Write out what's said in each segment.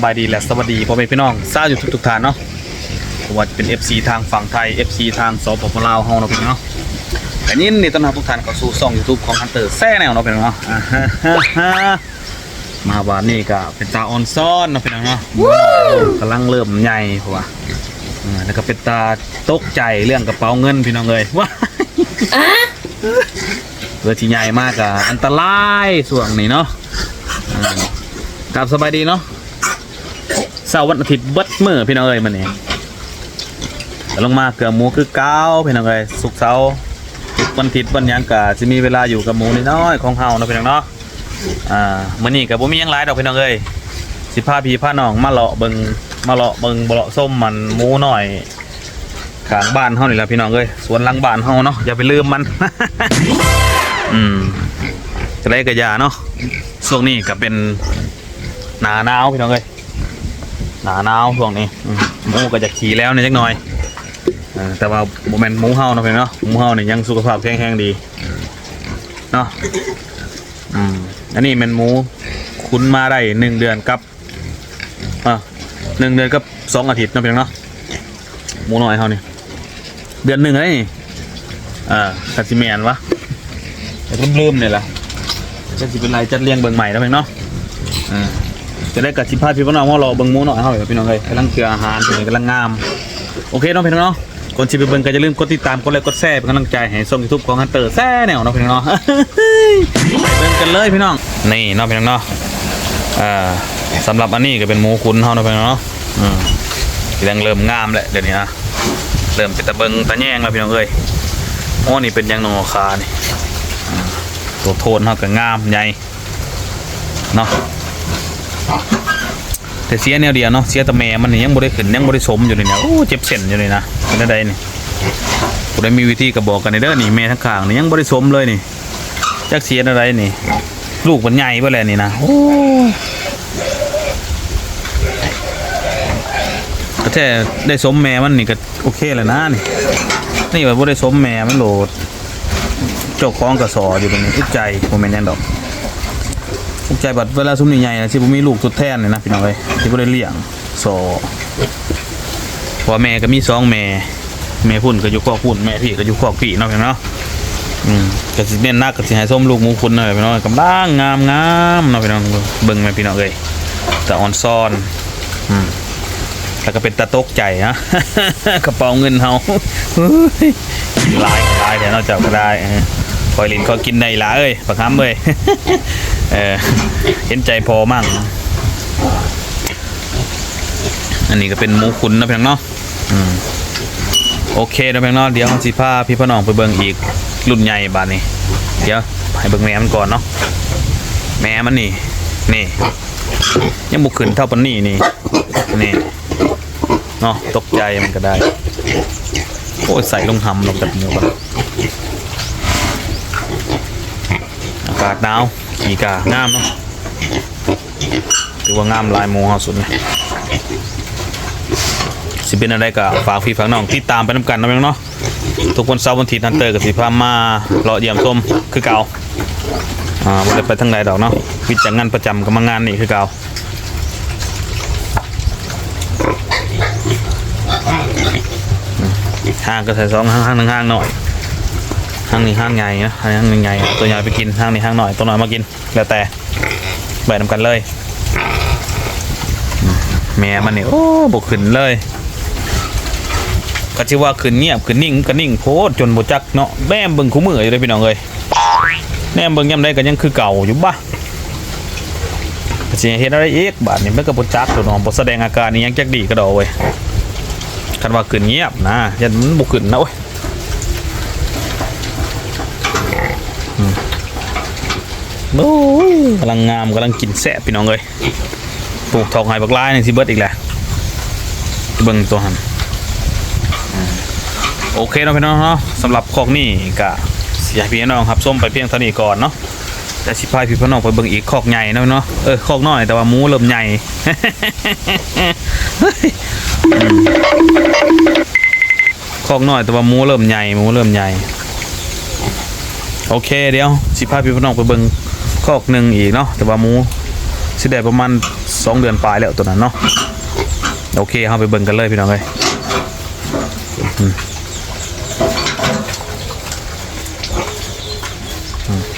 กราบสบายดีและสวัสดีพ่อแม่พี่น้องทราบอยู่ทุกทุกๆท่านเนาะบ่ว่าจะเป็น FC ทางฝั่งไทย FC ทางสปปลาวเฮาเนาะพี่น้องเนาะแต่นี่นี่ต้อนรับทุกท่านเข้าสู่ช่อง YouTube ของ Hunter แซ่แนวเนาะพี่น้องเนาะอ่าฮะฮะฮะมาบานนี้ก็เป็นตาออนซ่อนเนาะพี่น้องเนาะกำลังเริ่มใหญ่เพราะว่าอ่าแล้วก็เป็นตาตกใจเรื่องกระเป๋าเงินพี่น้องเลยว้ายเรือที่ใหญ่มากอะอันตรายส่วงนี้เนาะกลับสบายดีเนาะ เสาร์วันอาทิตย์เบิดมือพี่น้องเอ้ยมันนี่ลงมาเกลือหมูคือเก้าพี่น้องเอ้ยสุกเสาร์วันอาทิตย์วันยังกะจะมีเวลาอยู่กับหมูนิดน้อยของเฮาเนาะพี่น้องเนาะอ่ามื้อนี้ก็บ่มียังหลายดอกพี่น้องเอ้ยสิพาพี่พาหนองมาเลาะเบิงมาเลาะเบิ่งบ่เลาะส้มมันหมูหน้อยขางบ้านเฮานี่แหละพี่น้องเอ้ยสวนหลังบ้านเฮาเนาะอย่าไปลืมมันอืมก็ได้กระยาเนาะช่วงนี้ก็เป็นหนาหนาวพี่น้องเอ้ย นาหนาวช่วงนี้หมูก็จะขี่แล้วในอยจักหน่อยแต่ว่าโมเมนหมูเฮาเนาะพี่เนาะหมูเฮาเนี่ยยังสุขภาพแข็งแรงดีเนาะอืมอันนี้เป็นหมูคุ้นมาได้หนึ่งเดือนกับอะหนึ่งเดือนกับสองอาทิตย์เนาะพี่องเนาะหมูน้อยเฮานี่เดือนหนึ่งอะไรนี่อ่าคัสิเมียนวะแต่ลืมๆเนี่ยแหละจะสิเป็นไรจัดเรียงเบิ่งใหม่แล้วเพี่องเนาะอ่า จะได้กับชิพาพี่พี่น้องว่าเราเบิ่งหมูหน่อยเฮาพี่น้องเอ้ยกำลังเกลืออาหารพี่น้องกำลังงาม โอเคเน้องพี่น้องเนาะก่อนชิไปเบิ่งก็อย่าลืมกดติดตามกดไลค์กดแชร์เป็นกำลังใจให้ช่ง YouTube ของฮันเตอร์แซ่แนวเนาะพี่น้องเนาะเบิ่งกันเลยพี่น้องนี่เนาะพี่น้องเนาะอ่าสำหรับอันนี้ก็เป็นหมูขุนเฮาเนาะพี่น้องเนาะอืมกำลังเริ่มงามแล้วเดี๋ยวนี้นะเริ่มเป็นตะเบิงตะแยงแล้วพี่น้องเอ้ยโอ้นี่เป็นยังนอคานี่ตัวโทนเฮาก็งามใหญ่เนาะ แต่เสียแนวเดียวเนาะเสียแต่แม่มันนี่ยังบ่ได้ขึ้นยังบ่ได้สมอยู่เลยเนี่ยโอ้เจ็บเส้นอยู่เลยนะเป็นได้นี่กูได้มีวิธีก็บอกกันในเด้อนี่แม่ทั้งข้างนี่ยังบ่ได้สมเลยนี่จักเสียอะไรนี่ ลูกมันใหญ่เบ่แล้วนี่นะโอ้ก็แท้ได้สมแม่มันนี่ก็โอเคแล้วนะนี่นี่ว่าบ่ได้สมแม่มันโหลดเจ้าของก็สออยู่ตรงนี้อึดใจบ่แม่นยังดอก ใจบัดเวลาซุ่มใหญ่ๆนะที่ผมมีลูกทดแทนเลยนะพี่น้องเอ้ยที่ผมได้เลี้ยงโซพราะว่าแม่ก็มีสองแม่แม่พุ่นก็อยู่คอพุ่นแม่พี่ก็อยู่คอพี่เนาะพี่น้องเนาะอืมก็สิเน้นหนักก็สิให้ส้มลูกหมูคุณหน่อยพี่น้องกำลังงามงามเนาะพี่น้องเบิ่งแม่พี่น้องเอ้ยแต่อ่อนซ่อนอืมแล้วก็เป็นตาตกใจนะกระเป๋าเงินเฮาลายลายเดี๋ยวเราจับก็ได้คอยลินคอยกินในหลาเอ้ยปากคำเอ้ย เออเห็นใจพอมั่งอันนี้ก็เป็นหมูขุนนะเพียงเนาะโอเคนะเพียงเนาะเดี๋ยวสิพาพี่พ่อน้องไปเบิ่งอีกรุ่นใหญ่บาดนี้เดี๋ยวให้เบิ่งแม่มันก่อนเนาะแม่มันนี่นี่ยังบุกขึ้นเท่าปันนี่นี่นี่เนาะตกใจมันก็ได้โอ้ยใส่ลงหำลงแบบหมูก่อนอากาศหนาว ขี่กางามเนาะถือว่างามลายหมูเฮาสุดเลยสิเป็นอะไรก็ฝากพี่ฝากน้องติดตามไปน้ำกันนะเพียงเนาะทุกวันเสาร์วันอาทิตย์นันเตอร์กับสิพามาเลาะเยี่ยมชมคือเก่าอ่าบ่ได้ไปทางใดดอกเนาะวิจากงานประจำกับมางานนี่คือเก่าห้างก็ใส่สองห้างห้างหนึ่งห้างหน่อย ห้างนี้ห้างใหญ่นะห้างนึ่งใหญ่ตัวใหญ่ไปกินห้างนี้ห้างหน่อยตัวน้อยมากิน แล้วแต่แบ่งกันเลย แม่มันนี่โอ้บกขึ้นเลยก็ชื่อว่าขึ้นเงียบขึ้นนิ่งก็นิ่งโพดจนบ่จักเนาะแม่เบิ่งคู่มืออยู่เลยพี่น้องเอ้ยแม่เบิ่งยามใดก็ยังคือเก่าอยู่บ้าสิเห็นอะไรอีกบาดนี้มันก็บ่จักตัวน้องบ่แสดงอาการนี่ยังแจักดีก็ดอกเว้ยคันว่าขึ้นเงียบนะยันมันบุกขึ้นนะโอ้ยอืม โอ้ยกำลังงามกำลังกินแซ่บพี่น้องเลยปลูกทองไห้บักลายนี่สิเบิดอีกแหละเบิ่งตัวหันโอเคเนาะพี่น้องเนาะสำหรับของนี่กะเสียพี่น้องครับส้มไปเพียงเท่านี้ก่อนเนาะแต่สิพายพี่พี่น้องไปเบิ่งอีกคอกใหญ่เนาะเนาะเออคอกน้อยแต่ว่าหมูเริ่มใหญ่เฮ้ยคอกน้อยแต่ว่าหมูเริ่มใหญ่หมูเริ่มใหญ่โอเคเดี๋ยวสิพาพี่พี่น้องไปเบิ่ง คอกหนึ่งอีกเนาะแต่ว่าหมูสิได้ประมาณสองเดือนปลายแล้วตัวนั้นเนาะโอเคเข้าไปเบิ่งกันเลยพี่น้องเลย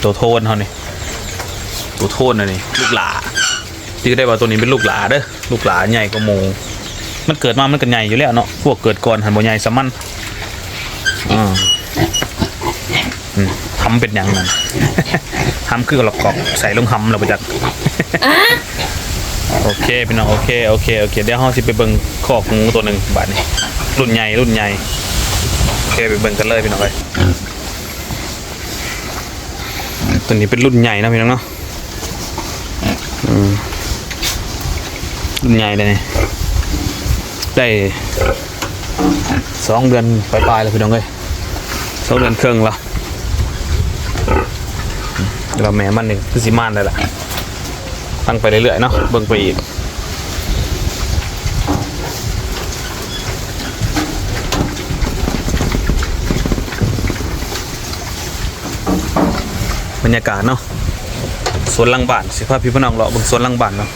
ตัวโทนเขานี่ตัวโทนนะนี่ลูกหลาจื้อได้ว่าตัวนี้เป็นลูกหลาเด้อลูกหลาใหญ่กว่าหมูมันเกิดมามันก็ใหญ่อยู่แล้วเนาะพวกเกิดก่อนหันบ่ใหญ่สมันอ่าทำเป็นอย่างนั้น ทำคือกับหลอกกอกใส่ลงหำเราไปจักโอเคพี่น้องโอเคโอเคโอเคเดี๋ยวเราสิไปเบิ่งคอกงูตัวหนึ่งบาดนี้รุ่นใหญ่รุ่นใหญ่โอเคไปเบิ่งกันเลยพี่น้องเลยตัวนี้เป็นรุ่นใหญ่นะพี่น้องเนาะอืมรุ่นใหญ่เลยนี่ได้สองเดือนปลายๆแล้วพี่น้องเลยสองเดือนครึ่งแล้ว เดี๋ยวเราแม่มันหนึ่งคือสิมานเลยล่ะ ตั้งไปเรื่อยๆเนาะเบิ่งไปอีกบรรยากาศเนาะสวนลังบ้านสิพาพี่พี่น้องเลาะเบิ่งสวนลังบ้านเนาะ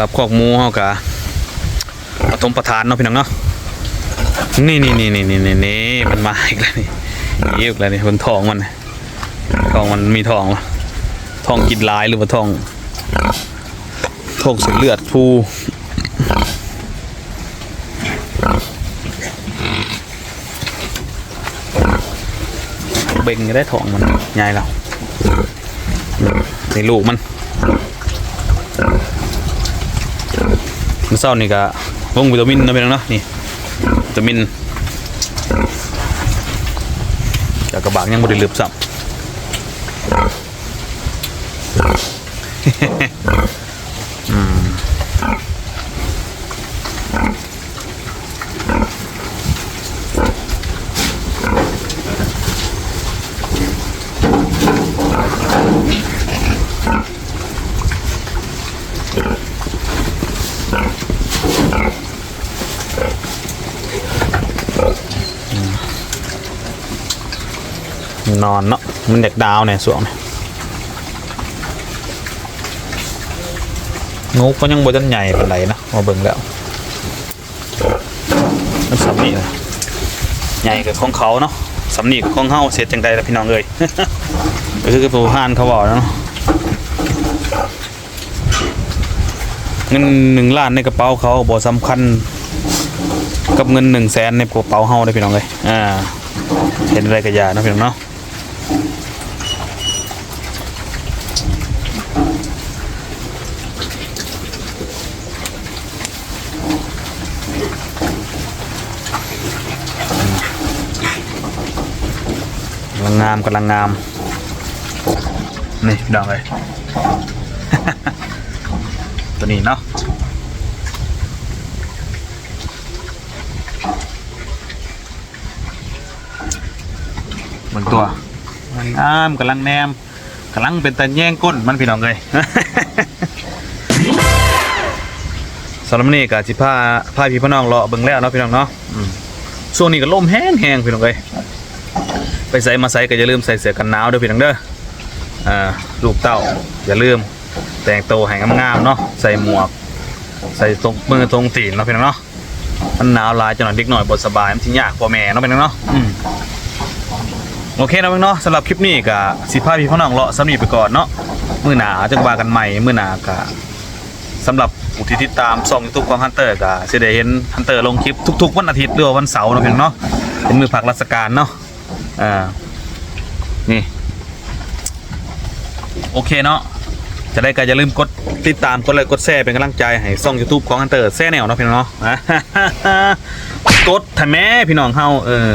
รับขอกมูเฮากะปฐมประธานเนาะพี่น้องเนาะ นี่นี่นี่นี่นี่นี่มันมาอีกแล้วนี่อีกแล้วนี่บนทองมันทองมันมีทองวะท้องกินลายหรือว่าทองทองส้นเลือดผู้เบ่งได้ทองมันใหญ่แล้วนี่ลูกมันมันเศร้านี่ก็วงวิตามินนะเป็นเนาะนี่ ตามินจากกระบางยังไม่ได้ลืบซ้ำ นอนเนาะมันเด็กดาวเนี่ยสวงเนี่ยงูก็ยังบ่จันใหญ่ปานใดนะมาเบิ่งแล้วมันสำนีใหญ่กับของเขาเนาะสำนีกับของเฮาเสียจังใดล่ะพี่น้องเอ้ยก็คือผู้พานเขาบอกเนาะเงินหนึ่งล้านในกระเป๋าเขาบ่สำคัญกับเงินหนึ่งแสนในกระเป๋าเฮาได้พี่น้องเอ้ยอ่าเห็นอะไรก็อย่าเนาะพี่น้องเนาะ กำลังงามกำลังงาม นี่ดอกเลย ตัวนี้เนาะบนตัวกำลังงามกำลังแนมกำลังเป็นตาแย่งก้นมันพี่น้องเลย สำหรับมื้อนี้ก็สิพาพาพี่พี่น้องเลาะเบิ่งแล้วเนาะพี่น้องเนาะช่วงนี้ก็ลมแห้งแห้งพี่น้องเอ้ย ไปใส่มาใส่ก็อย่าลืมใส่เสื้อกันหนาวเด้อพี่น้องเด้ออ่าลูกเต้าอย่าลืมแต่งตัวให้งามๆเนาะใส่หมวก ใส่ตรงมือตรงตีนเนาะพี่น้องเนาะมันหนาวลายจังหน่อยเด็กหน่อยบ่สบายมันสิยากพ่อแม่เนาะพี่น้องเนาะอืมโอเคนะพี่น้องเนาะสำหรับคลิปนี้ก็สิพาพี่พี่น้องเลาะสำนีไปก่อนเนาะมือหนาจังว่ากันใหม่มือหนาก็สำหรับผู้ที่ติดตามช่อง YouTube ของ Hunter ก็สิได้เห็น Hunter ลงคลิปทุกๆวันอาทิตย์หรือวันเสาร์เนาะพี่น้องเนาะเป็นมือพักราชการเนาะ อ่านี่ โอเคเนาะจะได้ก็อย่าลืมกดติดตามกดไลค์กดแชร์เป็นกำลังใจให้ช่อง YouTube ของอันเตอร์แซ่แนวเนาะพี่น้องเนาะกดถ้าแม่พี่น้องเฮาเออ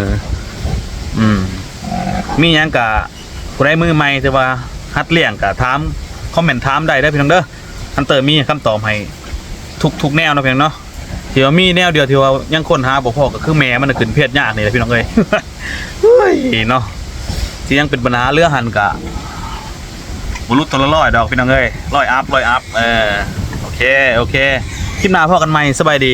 อืม มีหยังกะผู้ใดมือใหม่แต่ว่าฮัดเลี้ยงกะถามคอมเมนต์ถามได้เด้พี่น้องเด้ออันเตอร์มีคำตอบให้ทุกทุกแนวเนาะพี่น้องเนาะ ที่ว่ามีแนวเดียวที่ว่ายังคนหาบ่พอก็คือแม่มันน่ะขึ้นเพศยากนี่แหละพี่น้องเอ้ย เฮ้ยเนาะที่ยังเป็นปัญหาเรือหันกะบรุษตัวละร้อยดอกพี่น้องเอ้ยร้อยอัพร้อยอัพเออโอเคโอเคคลิปหน้าพอกันใหม่สบายดี